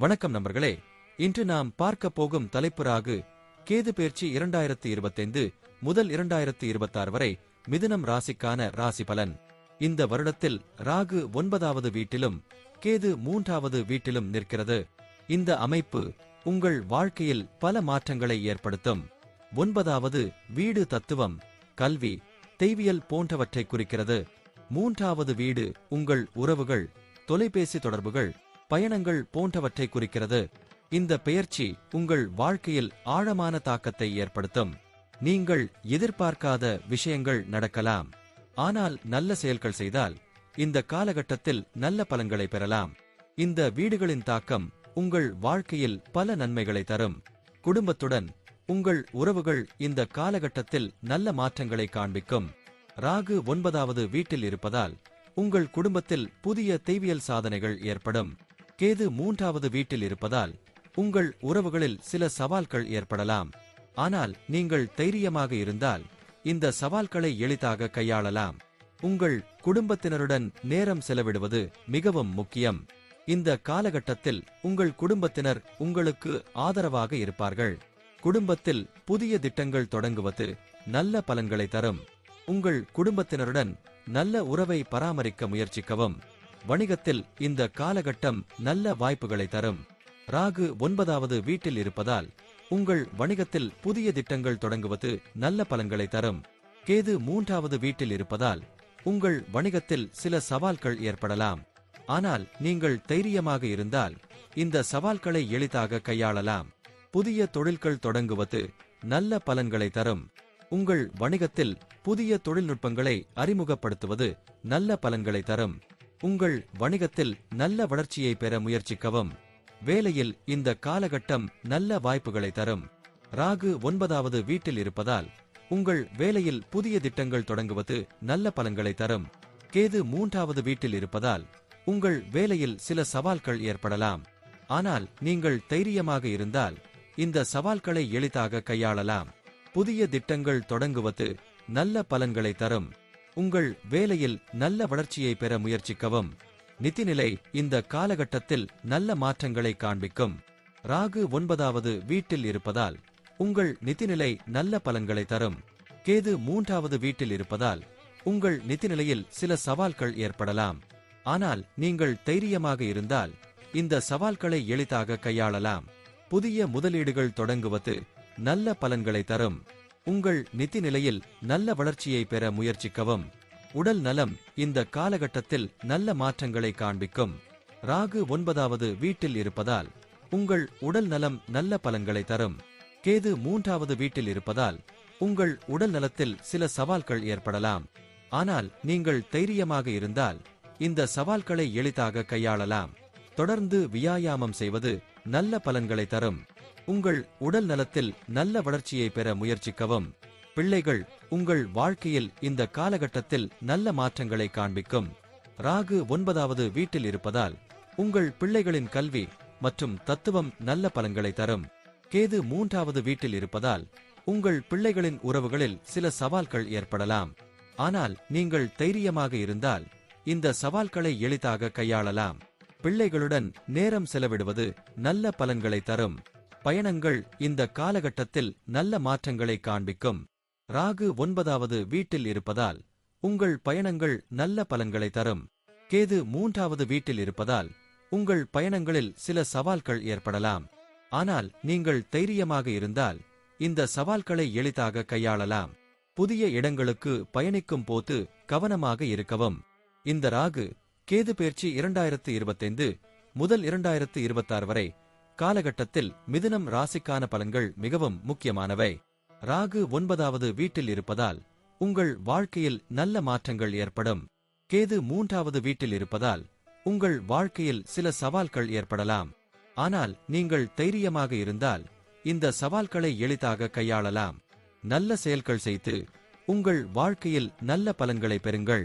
வணக்கம் நண்பர்களே. இன்று நாம் பார்க்க போகும் தலைப்பு ராகு கேது பயிற்சி இரண்டாயிரத்தி இருபத்தைந்து முதல் இரண்டாயிரத்து இருபத்தாறு வரை மிதுனம் ராசிக்கான ராசி பலன். இந்த வருடத்தில் ராகு ஒன்பதாவது வீட்டிலும் கேது மூன்றாவது வீட்டிலும் நிற்கிறது. இந்த அமைப்பு உங்கள் வாழ்க்கையில் பல மாற்றங்களை ஏற்படுத்தும். ஒன்பதாவது வீடு தத்துவம் கல்வி தெய்வியல் போன்றவற்றை குறிக்கிறது. மூன்றாவது வீடு உங்கள் உறவுகள் தொலைபேசி தொடர்புகள் பயணங்கள் போன்றவற்றை குறிக்கிறது. இந்த பெயர்ச்சி உங்கள் வாழ்க்கையில் ஆழமான தாக்கத்தை ஏற்படுத்தும். நீங்கள் எதிர்பார்க்காத விஷயங்கள் நடக்கலாம். ஆனால் நல்ல செயல்கள் செய்தால் இந்த காலகட்டத்தில் நல்ல பலன்களை பெறலாம். இந்த வீடுகளின் தாக்கம் உங்கள் வாழ்க்கையில் பல நன்மைகளை தரும். குடும்பத்துடன் உங்கள் உறவுகள் இந்த காலகட்டத்தில் நல்ல மாற்றங்களை காண்பிக்கும். ராகு ஒன்பதாவது வீட்டில் இருப்பதால் உங்கள் குடும்பத்தில் புதிய தெய்வியல் சாதனைகள் ஏற்படும். கேது மூன்றாவது வீட்டில் இருப்பதால் உங்கள் உறவுகளில் சில சவால்கள் ஏற்படலாம். ஆனால் நீங்கள் தைரியமாக இருந்தால் இந்த சவால்களை எளிதாக கையாளலாம். உங்கள் குடும்பத்தினருடன் நேரம் செலவிடுவது மிகவும் முக்கியம். இந்த காலகட்டத்தில் உங்கள் குடும்பத்தினர் உங்களுக்கு ஆதரவாக இருப்பார்கள். குடும்பத்தில் புதிய திட்டங்கள் தொடங்குவது நல்ல பலன்களை தரும். உங்கள் குடும்பத்தினருடன் நல்ல உறவை பராமரிக்க முயற்சிக்கவும். வணிகத்தில் இந்த காலகட்டம் நல்ல வாய்ப்புகளை தரும். ராகு ஒன்பதாவது வீட்டில் இருப்பதால் உங்கள் வணிகத்தில் புதிய திட்டங்கள் தொடங்குவது நல்ல பலன்களை தரும். கேது மூன்றாவது வீட்டில் இருப்பதால் உங்கள் வணிகத்தில் சில சவால்கள் ஏற்படலாம். ஆனால் நீங்கள் தைரியமாக இருந்தால் இந்த சவால்களை எளிதாக கையாளலாம். புதிய தொழில்கள் தொடங்குவது நல்ல பலன்களை தரும். உங்கள் வணிகத்தில் புதிய தொழில்நுட்பங்களை அறிமுகப்படுத்துவது நல்ல பலன்களை தரும். உங்கள் வணிகத்தில் நல்ல வளர்ச்சியை பெற முயற்சிக்கவும். வேலையில் இந்த காலகட்டம் நல்ல வாய்ப்புகளை தரும். ராகு ஒன்பதாவது வீட்டில் இருப்பதால் உங்கள் வேலையில் புதிய திட்டங்கள் தொடங்குவது நல்ல பலன்களை தரும். கேது மூன்றாவது வீட்டில் இருப்பதால் உங்கள் வேலையில் சில சவால்கள் ஏற்படலாம். ஆனால் நீங்கள் தைரியமாக இருந்தால் இந்த சவால்களை எளிதாக கையாளலாம். புதிய திட்டங்கள் தொடங்குவது நல்ல பலன்களை தரும். உங்கள் வேலையில் நல்ல வளர்ச்சியை பெற முயற்சிக்கவும். நிதிநிலை இந்த காலகட்டத்தில் நல்ல மாற்றங்களை காண்பிக்கும். ராகு ஒன்பதாவது வீட்டில் இருப்பதால் உங்கள் நிதிநிலை நல்ல பலன்களை தரும். கேது மூன்றாவது வீட்டில் இருப்பதால் உங்கள் நிதிநிலையில் சில சவால்கள் ஏற்படலாம். ஆனால் நீங்கள் தைரியமாக இருந்தால் இந்த சவால்களை எளிதாக கையாளலாம். புதிய முதலீடுகள் தொடங்குவது நல்ல பலன்களை தரும். உங்கள் நிதி நிலையில் நல்ல வளர்ச்சியை பெற முயற்சிக்கவும். உடல் நலம் இந்த காலகட்டத்தில் நல்ல மாற்றங்களை காண்பிக்கும். ராகு ஒன்பதாவது வீட்டில் இருப்பதால் உங்கள் உடல் நலம் நல்ல பலன்களை தரும். கேது மூன்றாவது வீட்டில் இருப்பதால் உங்கள் உடல் நலத்தில் சில சவால்கள் ஏற்படலாம். ஆனால் நீங்கள் தைரியமாக இருந்தால் இந்த சவால்களை எளிதாக கையாளலாம். தொடர்ந்து வியாயாமம் செய்வது நல்ல பலன்களை தரும். உங்கள் உடல் நலத்தில் நல்ல வளர்ச்சியை பெற முயற்சிக்கவும். பிள்ளைகள் உங்கள் வாழ்க்கையில் இந்த காலகட்டத்தில் நல்ல மாற்றங்களை காண்பிக்கும். ராகு ஒன்பதாவது வீட்டில் இருப்பதால் உங்கள் பிள்ளைகளின் கல்வி மற்றும் தத்துவம் நல்ல பலன்களை தரும். கேது மூன்றாவது வீட்டில் இருப்பதால் உங்கள் பிள்ளைகளின் உறவுகளில் சில சவால்கள் ஏற்படலாம். ஆனால் நீங்கள் தைரியமாக இருந்தால் இந்த சவால்களை எளிதாக கையாளலாம். பிள்ளைகளுடன் நேரம் செலவிடுவது நல்ல பலன்களை தரும். பயணங்கள் இந்த காலகட்டத்தில் நல்ல மாற்றங்களை காண்பிக்கும். ராகு ஒன்பதாவது வீட்டில் இருப்பதால் உங்கள் பயணங்கள் நல்ல பலன்களை தரும். கேது மூன்றாவது வீட்டில் இருப்பதால் உங்கள் பயணங்களில் சில சவால்கள் ஏற்படலாம். ஆனால் நீங்கள் தைரியமாக இருந்தால் இந்த சவால்களை எளிதாக கையாளலாம். புதிய இடங்களுக்கு பயணிக்கும் போது கவனமாக இருக்கவும். இந்த ராகு கேது பேர்ச்சி இரண்டாயிரத்து இருபத்தைந்து முதல் இரண்டாயிரத்து இருபத்தாறு வரை காலகட்டத்தில் மிதுனம் ராசிக்கான பலன்கள் மிகவும் முக்கியமானவை. ராகு ஒன்பதாவது வீட்டில் இருப்பதால் உங்கள் வாழ்க்கையில் நல்ல மாற்றங்கள் ஏற்படும். கேது மூன்றாவது வீட்டில் இருப்பதால் உங்கள் வாழ்க்கையில் சில சவால்கள் ஏற்படலாம். ஆனால் நீங்கள் தைரியமாக இருந்தால் இந்த சவால்களை எளிதாக கையாளலாம். நல்ல செயல்கள் செய்து உங்கள் வாழ்க்கையில் நல்ல பலன்களை பெறுங்கள்.